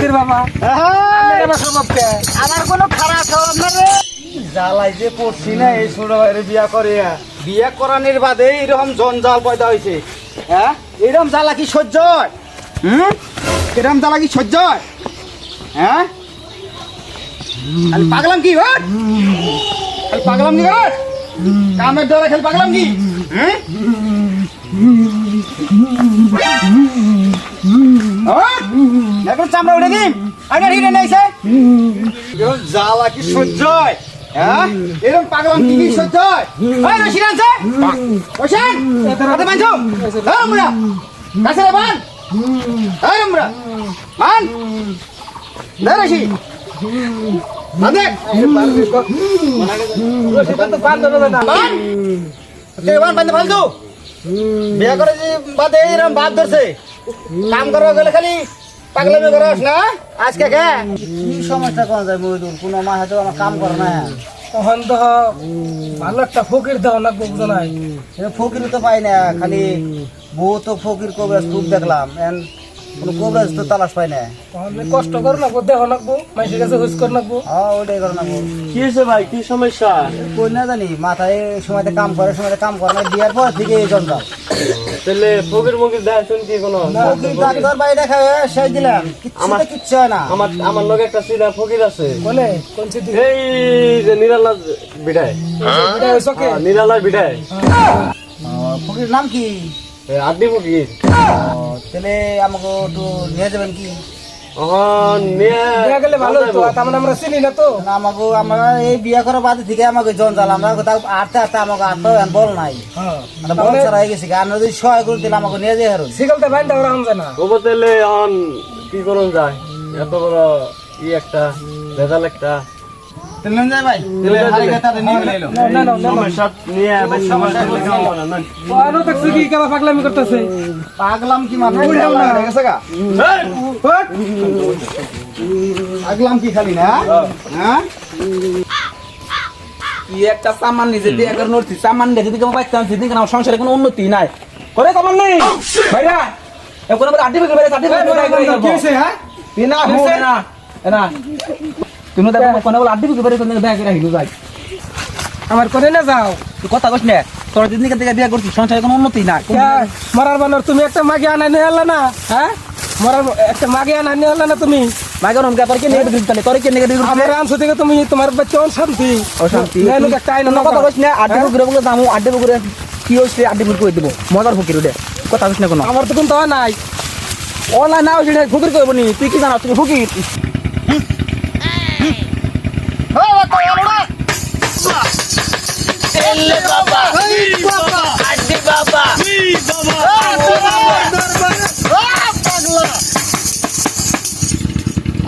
ফকির বাবা। আমার কোনো খারাপ স্বভাব না রে। জ্বালাই যে পড়ছি না এই ছোট ভাইয়ের বিয়া করে। বিয়া করানোর বাদে এরকম জঞ্জাল পয়দা হয়েছে হ্যাঁ? এরকম জ্বালা কি সহ্য হয়? হুম? এরকম জ্বালা কি সহ্য হয়? হ্যাঁ? খালি পাগলাম কি হট খালি পাগলাম কি হট কামের দ্বারা খালি পাগলাম কি? হুম? এখন চামড়া উঠে দিন। আগে হিটে নেইছে জ্বালা কি সহ্য হয়? এরকম পাগলাম কি কি সহ্য ওই রশিদ আনছে বসেন। হাতে বাঁধো। আমরা কাছে রে বান আমরা বান দে রশি। বাঁধে সেটা তো বান দেবে না বান কে বান বাঁধে ফালতু। বিয়া করে যে বাদে এরকম বাদ ধরছে। কাম করবা গেলে খালি পাগলামি করস না? আজকে কে? কি সমস্যা কোন যায় মহিদুল? কোন মা হয়তো আমার কাম করে না। তখন তো ভালো একটা ফকির দাও না বুঝো নাই? ফকির তো পাই না খালি বউ তো ফকির কবিরাজ খুব দেখলাম এন কোনো কবিরাজ তো তালাশ পাই না। তখন কষ্ট করো না দেখো মাইসের কাছে হুস করে নাকবো হ্যাঁ ওইটাই করে না বউ। কি হয়েছে ভাই? কি সমস্যা? কই না জানি মাথায় সময়তে কাম করে সময়তে কাম করে না বিয়ার পর থেকে এই জঞ্জাল। তাহলে ফকির মকির দেখা শুনছি কোনো ডাক্তার বাড়ি দেখা সেই দিলাম। আমার কিচ্ছু হয় না। আমার আমার লোক একটা সিধা ফকির আছে। বলে কোন চিঠি এই যে নিরালা বিডাই চকে নিরালার বিঠায় ও, ফকির নাম কি? আদি ফকির। তাহলে আমাকে একটু নিয়ে যাবেন কি? মানে আমরা চিনি না তো। আমাকে আমরা এই বিয়া করার বাদে থেকে আমাকে জঞ্জাল আমরা আটতে আটতে আমাকে আটতে বল নাই। হ্যাঁ। মানে বল ছাড়া হয়ে গেছে আর যদি সহায় করে দিলে আমাকে নিয়ে যাই হারুন। সিগলতে বাইন্দা ওরা আমজে না। অন কি করুন যায়? এত বড় ই একটা ভেজাল একটা। পাগলামি করতেছে পাগলাম কি। হয়ে কি খালি না হ্যাঁ একটা সামান নিজে দিয়ে করে নড়ছি সামান দিয়ে যদি কেমন পাইতাম সেদিন আমার সংসারে কোনো উন্নতি নাই করে কমান নেই ভাইরা এখন আবার বেগে বেগে কি হ্যাঁ না না তুমি দেখো কোন বলে বেড়ে তুমি ব্যাগ রাখিলো যাই। আমার করে না যাও। তুই কথা কইস না তোর দিন থেকে বিয়ে করছিস সংসারে কোনো উন্নতি কে? মরার বানর তুমি একটা মাগে আনা নিয়ে আনলা না? হ্যাঁ? মরার একটা মাগে আনা নিয়ে না তুমি? মাগের অনকা তোর কে নিয়ে তাহলে? তোর কে নিয়ে দিছিস আমার আনছো থেকে তুমি তোমার বাচ্চা শান্তি। অশান্তি। না, লোক আইন অন্য কথা কইস না আড্ডি বেগে বলে দামু আড্ডি কি হইছে আড্ডি বেগে কই দেব? মজার ফকির ওটা। কথা কইস না কোনো। আমার তো কিন্তু নাই। অনলাইন না ওইটা ফকির কইব নি। তুই কি জানাস তুমি ফকির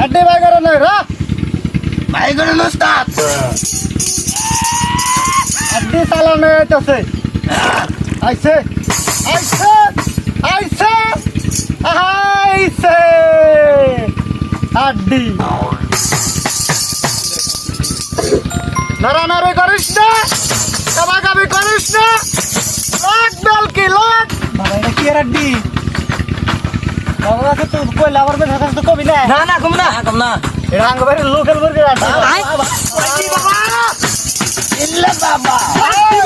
আড্ডে ভাই করে না রা ভাই করে নস্তাত আড্ডে চালানো হইতেছে আইছে আইছে আইছে আইছে আড্ডি নাড়ানাড়ি করিস না কাবাকাবি করিস না। লাগ বেল কি লাগ মানে এটা কি আর আড্ডি বাবা তো কই লাভার বে কাছে তো কবি না? না না কম না। কম না। এটা আঙ্গ বাইরে লোকাল আই আই বাবা। ইল্লা বাবা।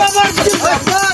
বাবা।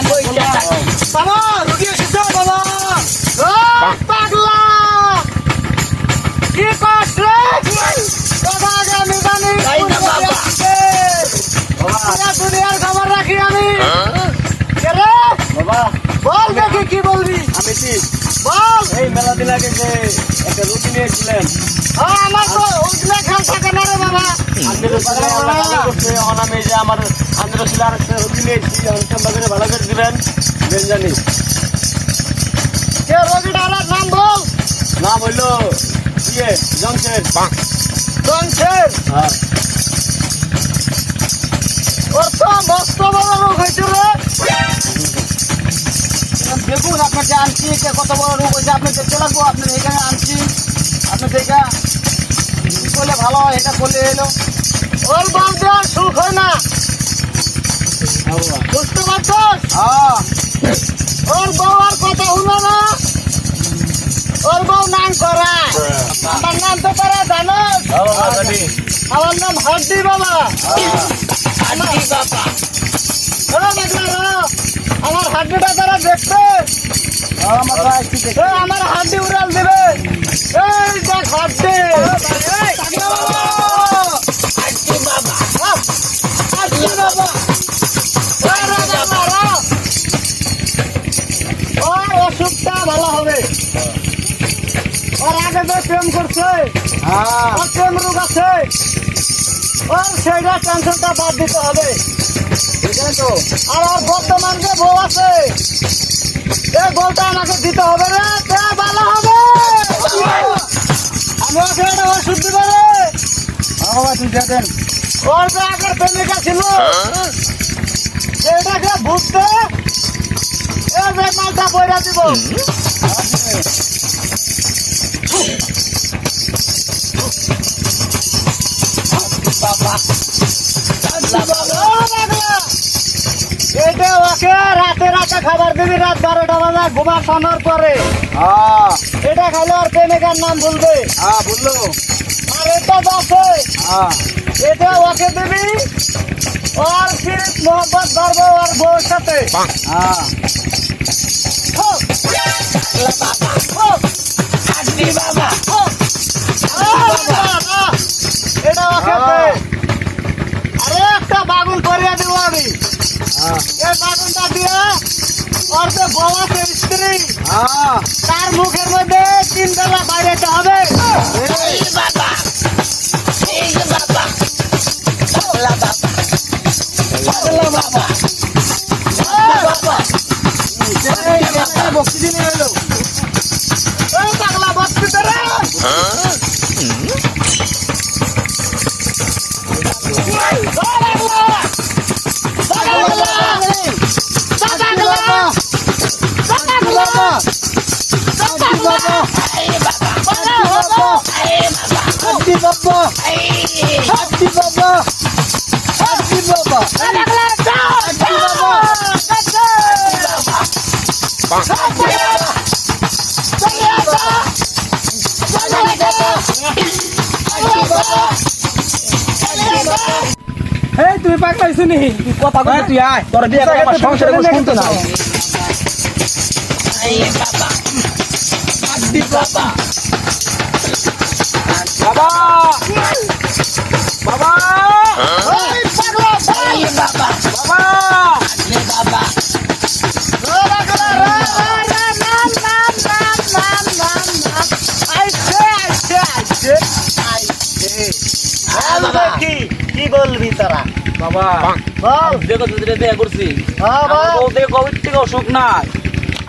দুনিয়ার খবর রাখি আমি। বাবা। বল দেখি কি বলবি। আমি ঠিক বল। এই মেলা দিন আগে যে একটা রুটি নিয়েছিলেন। আমার তো উঠলে থাকে না রে বাবা। এখন আমি যে আমার আন্দ্রের ছিল রুটি নিয়েছি ভালো করে দিবেন। বেন জানি। কে রোগীটার নাম বল। নাম হইল ইয়ে জংশের জংশের হ্যাঁ। তো মস্ত বড় রোগ হয়েছে রে। দেখুন আপনাকে আনছি কত বড় রোগ হয়েছে আপনি দেখতে লাগবো আপনি এখানে আনছি আপনি দেখা করলে ভালো হয় এটা করলে এলো। ওর বল দেওয়ার সুখ হয় না। বুঝতে পারছস? হ্যাঁ। ওর বউ আর কথা হলো না। ওর বউ নাম করা। আমার নাম তো তারা জানো হ্যাঁ আমার নাম হাড্ডি বাবা। আমার হাড্ডিটা তারা দেখতে এ, আমার হাড্ডি উড়াল দিবে। এই দেখ হাড্ডি। অসুখটা ভালো হবে। ওর আগে যে প্রেম করছে ওর প্রেম রোগ আছে। ওর সেইটা টেনশনটা বাদ দিতে হবে। আর ওর বর্তমান যে বউ আছে এই বউটা আমাকে দিতে হবে রে তে ভালো হবে? আমি ওকে একটা ওষুধ দিব রে। ওর যে আগের প্রেমিকা ছিল সেটাকে ভুগতে এই যে মালটা বইরা দিব। ওকে রাতে রাতে খাবার দিবি রাত বারোটা বাজা ঘুমা শোনার পরে। এটা খাইলে আর প্রেমিকার নাম বলবে বলল আর এটা আছে এটা ওকে দিবি আর ফির মোহব্বত ধরবো আর বউর সাথে। আরে বাবা, এটা ওকে। আরে একটা বাগুন করিয়া দিব আমি। এই বাগুনটা দিয়ে ওর যে বউ আছে স্ত্রী। তার মুখের মধ্যে তিন বেলা বাইরেতে হবে। বাবা এই বাবা বাবা বাবা বাবা আল্লাহ বাবা। এই বাবা। এই এই তুই পাগলাই শুনি কথা তুই আয়। তোর বিয়ে আমার সংসারে শুনতে না এই বাবা বাবা। বাবা! বাবা! কি? কি বলবি তারা? বাবা! বল। দেখো দুধরে বিয়ে করছি হ্যাঁ থেকে অসুখ নাই।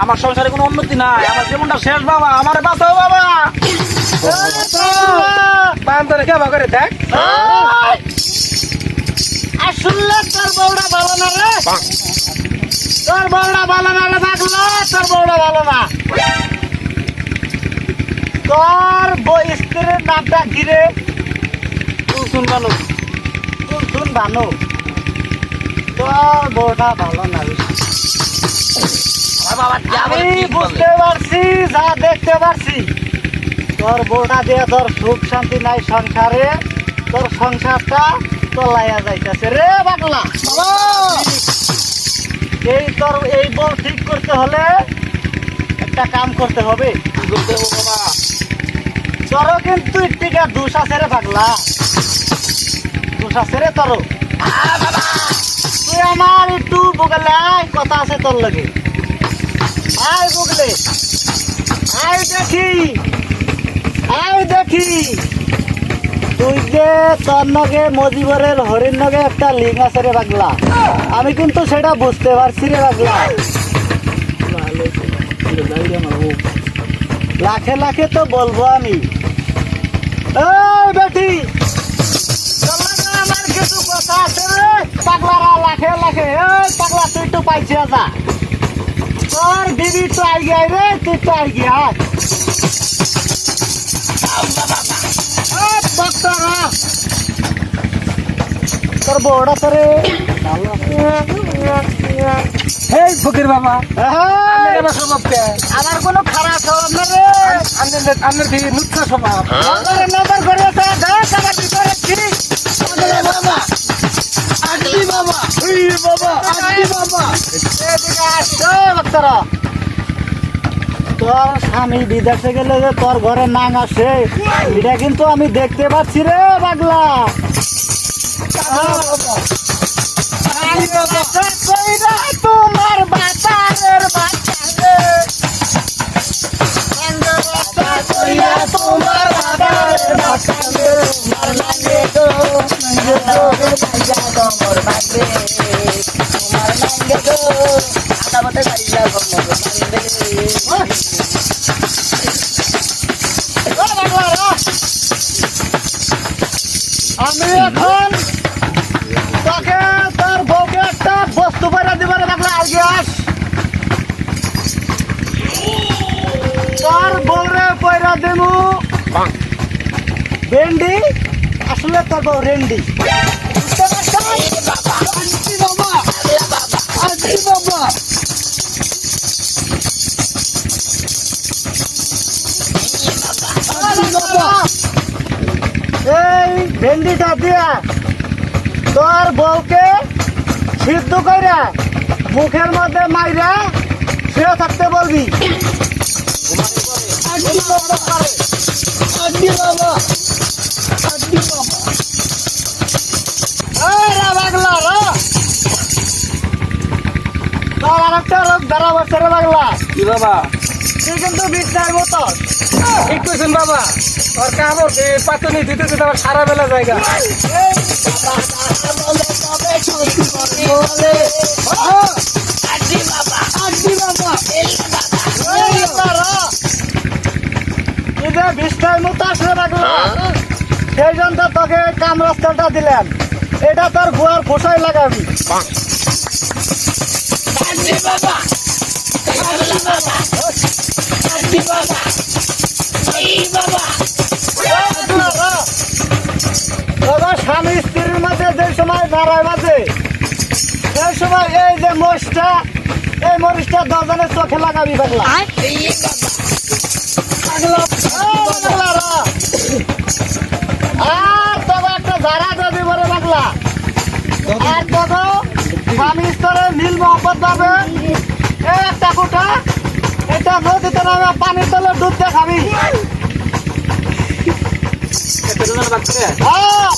আমার সংসারে কোনো উন্নতি নাই আমার জীবনটা শেষ বাবা। আমার বাঁচাও বাবা। করে দেখ আসলে তোর বউটা ভালো না রে তোর বউটা ভালো না রে থাকল তোর বউটা ভালো না তোর বই স্ত্রীর নামটা বানু তোর বউটা ভালো না রে। আমি আমি বুঝতে পারছি যা দেখতে পারছি তোর বউটা দিয়ে তোর সুখ শান্তি নাই সংসারে, তোর সংসারটা চলাইয়া যাইতেছে রে বাকলা এই তোর এই বউ ঠিক করতে হলে একটা কাম করতে হবে। তোরও কিন্তু একটিকা দোষ আছে রে পাগলা। দোষ আছে রে তোর তুই আমার একটু বগলে কথা আছে তোর লগে। আয় বগলে। আয় দেখি। দেখি তুই যে হরিণ একটা আমি কিন্তু সেটা বুঝতে পারছি রে পাগলা লাখে লাখে তো বলব আমি। বেটি! আমার কিছু কথা আছে রে। পাগলারা লাখে লাখে, এই পাগলা, তুই তো পাইছি যা তোর দিদি তো আই গিয়ে রে, তুই তো আই গিয়া বক্তরা তোর বড় তোরে এই! ফকির বাবা আমার আমার কোনো খারাপ স্বভাব না রে। আপনার আপনার দিকে নুচ্ছা স্বভাব। নজর করে আমার কি। বাবা আটি বাবা। বাবা আটি বাবা। বক্তরা তোর স্বামী বিদেশে গেলে যে তোর ঘরে নাং আসে, এটা কিন্তু আমি দেখতে পাচ্ছি রে পাগলা। তোমার বাতারের বাতারে কইরা তোমার বাতারের বাতারে তোমার আমি এখন তোকে তোর বউকে একটা বস্তু পয়রা দিব রে দেখলে আগে আস। তোর বউরে পয়রা দেবো ভেন্ডি আসলে তোর বউ রেন্ডি। বুঝতে পারছিস? আটি বাবা? বাবা? এই ভেন্ডিটা দিয়া তোর বউকে সিদ্ধ কইরা মুখের মধ্যে মাইরা শুয়ে থাকতে বলবি। বাবা? তুই কিন্তু বিছনার মতো ঠিক কইছেন বাবা। কামড় দিয়ে পাতনি দিতে দিতে আমার সারা বেলা জায়গা। আটি বাবা আটি বাবা এই বাগলা রে। তুই যে বিছনার মতো আসলে বাগলা সেই জন্য তো তোকে কাম রাস্তাটা দিলাম। এটা তোর বুয়ার ফোসাই লাগাবি। বাবা বাবা বাবা। বাবা স্বামী স্ত্রীর মাঝে যে সময় দাঁড়ায় মাঝে সেই সময় এই যে মরিচটা এই মরিচটা দরজানের চোখে লাগাবি পাগলা। আর তবে একটা ঝাড়া দেবি বলে পাগলা। আর তবে স্বামী স্তরে নীল মোহাম্মদ পাবে। একটা কুটা এটা নদীতে নামে পানির তলে ডুবতে খাবি। 들어가는 박스를 아!